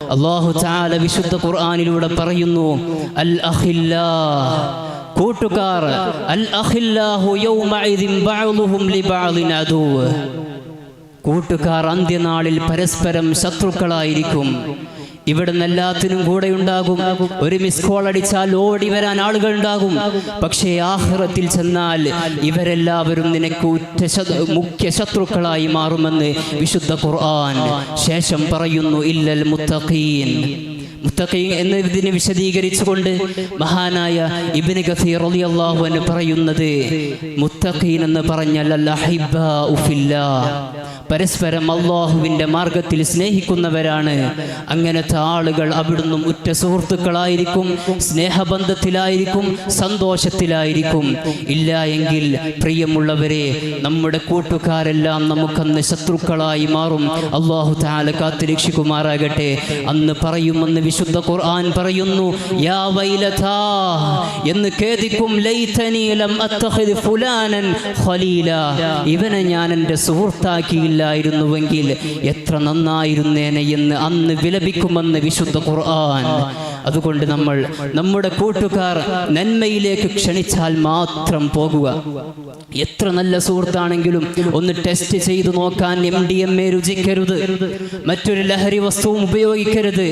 അള്ളാഹു താല വിശുദ്ധ ഖുർആാനിലൂടെ പറയുന്നു അൽ അഖില്ലാ കൂട്ടുകാർ അൽ ലിബഅ്ളിൻ കൂട്ടുകാർ അന്ത്യനാളിൽ പരസ്പരം ശത്രുക്കളായിരിക്കും. ഇവിടുന്ന് എല്ലാത്തിനും കൂടെ ഉണ്ടാകും. ഒരു മിസ് കോൾ അടിച്ചാൽ ഓടി വരാൻ ആളുകൾ ഉണ്ടാകും. പക്ഷേ ആഹ്റത്തിൽ ചെന്നാൽ ഇവരെല്ലാവരും നിനക്ക് ഉറ്റ മുഖ്യ ശത്രുക്കളായി മാറുമെന്ന് വിശുദ്ധ ഖുർആൻ ശേഷം പറയുന്നു ഇല്ലൽ മുത്തഖീൻ. മുത്തഖീൻ എന്നതിനെ വിശദീകരിച്ചുകൊണ്ട് മഹാനായ ഇബ്നു ഗഫീർ റളിയല്ലാഹു അൻഹു പറയുന്നത് മുത്തഖീൻ എന്ന് പറഞ്ഞാൽ പരസ്പരം അള്ളാഹുവിന്റെ മാർഗത്തിൽ സ്നേഹിക്കുന്നവരാണ്. അങ്ങനത്തെ ആളുകൾ അവിടുന്ന് ഉറ്റ സുഹൃത്തുക്കളായിരിക്കും സ്നേഹബന്ധത്തിലായിരിക്കും സന്തോഷത്തിലായിരിക്കും. ഇല്ല എങ്കിൽ പ്രിയമുള്ളവരെ നമ്മുടെ കൂട്ടുകാരെല്ലാം നമുക്കന്ന് ശത്രുക്കളായി മാറും. അള്ളാഹു താല കാത്തു രക്ഷിക്കുമാറാകട്ടെ അന്ന് പറയുമെന്ന് വിശുദ്ധ ഖുർആൻ പറയുന്നു യാ എന്ന് ഖേദിക്കും ലം അത്തഖിദ് ഫുലാനൻ ഖലീല. ഇവനെ ഞാൻ എന്റെ സുഹൃത്താക്കിയില്ലായിരുന്നുവെങ്കിൽ എത്ര നന്നായിരുന്നേനെ എന്ന് അന്ന് വിലപിക്കുമെന്ന് വിശുദ്ധ ഖുർആൻ. അതുകൊണ്ട് നമ്മൾ നമ്മുടെ കൂട്ടുകാർ നന്മയിലേക്ക് ക്ഷണിച്ചാൽ മാത്രം പോകുക. എത്ര നല്ല സുഹൃത്താണെങ്കിലും ഒന്ന് ടെസ്റ്റ് ചെയ്തു നോക്കാൻ എം ഡി എം എ രുചിക്കരുത്. മറ്റൊരു ലഹരി വസ്തുവും ഉപയോഗിക്കരുത്.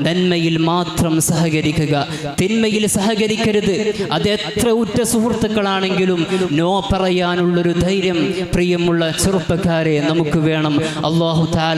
നന്മയിൽ മാത്രം സഹകരിക്കുക. തിന്മയിൽ സഹകരിക്കരുത്. അത് എത്ര ഉറ്റ സുഹൃത്തുക്കളാണെങ്കിലും നോ പറയാനുള്ളൊരു ധൈര്യം പ്രിയമുള്ള ചെറുപ്പക്കാരെ നമുക്ക് വേണം. അള്ളാഹു താല